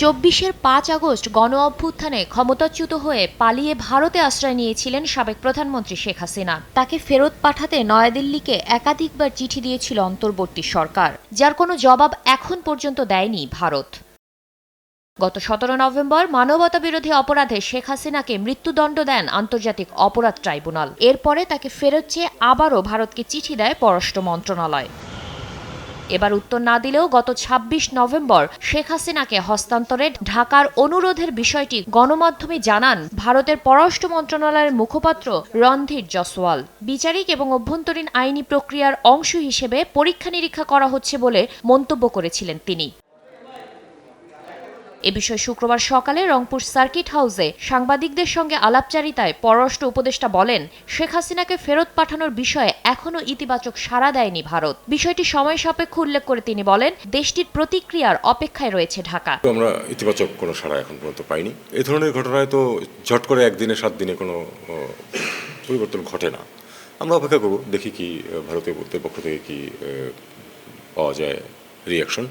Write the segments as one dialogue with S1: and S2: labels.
S1: চব্বিশের পাঁচ আগস্ট গণ অভ্যুত্থানে ক্ষমতাচ্যুত হয়ে পালিয়ে ভারতে আশ্রয় নিয়েছিলেন সাবেক প্রধানমন্ত্রী শেখ হাসিনা। তাকে ফেরত পাঠাতে নয়াদিল্লিকে একাধিকবার চিঠি দিয়েছিল অন্তর্বর্তী সরকার, যার কোনো জবাব এখন পর্যন্ত দেয়নি ভারত। গত সতেরো নভেম্বর মানবতা বিরোধী অপরাধে শেখ হাসিনাকে মৃত্যুদণ্ড দেন আন্তর্জাতিক অপরাধ ট্রাইব্যুনাল। এরপরে তাকে ফেরত চেয়ে আবারও ভারতকে চিঠি দেয় পররাষ্ট্র মন্ত্রণালয়। এবার উত্তর না দিলেও গত ২৬ নভেম্বর শেখ হাসিনাকে হস্তান্তরে ঢাকার অনুরোধের বিষয়টি গণমাধ্যমে জানান ভারতের পররাষ্ট্র মন্ত্রণালয়ের মুখপাত্র রণধীর জসওয়াল বিচারিক এবং অভ্যন্তরীণ আইনি প্রক্রিয়ার অংশ হিসেবে পরীক্ষা নিরীক্ষা করা হচ্ছে বলে মন্তব্য করেছিলেন তিনি। এ বিষয়ে শুক্রবার সকালে রংপুর সার্কিট হাউসে সাংবাদিকদের সঙ্গে আলাপচারিতায় পররাষ্ট্র উপদেষ্টা বলেন, শেখ হাসিনাকে ফেরত পাঠানোর বিষয়ে এখনও ইতিবাচক সাড়া দেয়নি ভারত। বিষয়টি সময় সাপেক্ষ উল্লেখ করে তিনি বলেন, দেশটির প্রতিক্রিয়ার অপেক্ষায় রয়েছে ঢাকা।
S2: আমরা ইতিবাচক কোনো সাড়া এখন পর্যন্ত পাইনি। এই ধরনের ঘটনায় তো ঝট করে একদিনে, সাত দিনে কোনো পরিবর্তন ঘটে না। আমরা অপেক্ষা করব, দেখি কি ভারতীয় কর্তৃপক্ষ থেকে কি পাওয়া যায় রিয়াকশন।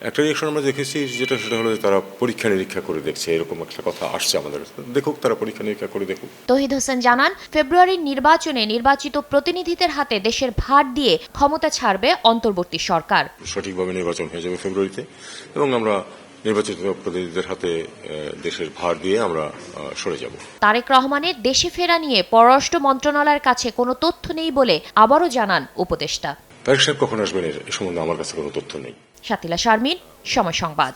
S2: একটা রিয়াকশন আমরা দেখেছি যেটা সেটা হলো তারা পরীক্ষা নিরীক্ষা করে দেখছে এরকম একটা কথা আসছে আমাদের। দেখুক তারা পরীক্ষা নিরীক্ষা করে দেখুক।
S1: তহিদ হোসেন জানান ফেব্রুয়ারির নির্বাচনে নির্বাচিত প্রতিনিধিদের হাতে দেশের ভার দিয়ে ক্ষমতা ছাড়বে অন্তর্বর্তী সরকার।
S2: সঠিকভাবে নির্বাচন হয়ে যাবে ফেব্রুয়ারিতে এবং আমরা নির্বাচিত প্রতিনিধিদের হাতে দেশের ভার দিয়ে আমরা সরে যাব।
S1: তারেক রহমানের দেশে ফেরা নিয়ে পররাষ্ট্র মন্ত্রণালয়ের কাছে কোনো তথ্য নেই বলে আবারও জানান উপদেষ্টা।
S2: তারেক সাহেব কখন আসবেন এ সম্বন্ধে আমার কাছে কোনো তথ্য নেই।
S1: শাতিলা শারমিন সময় সংবাদ।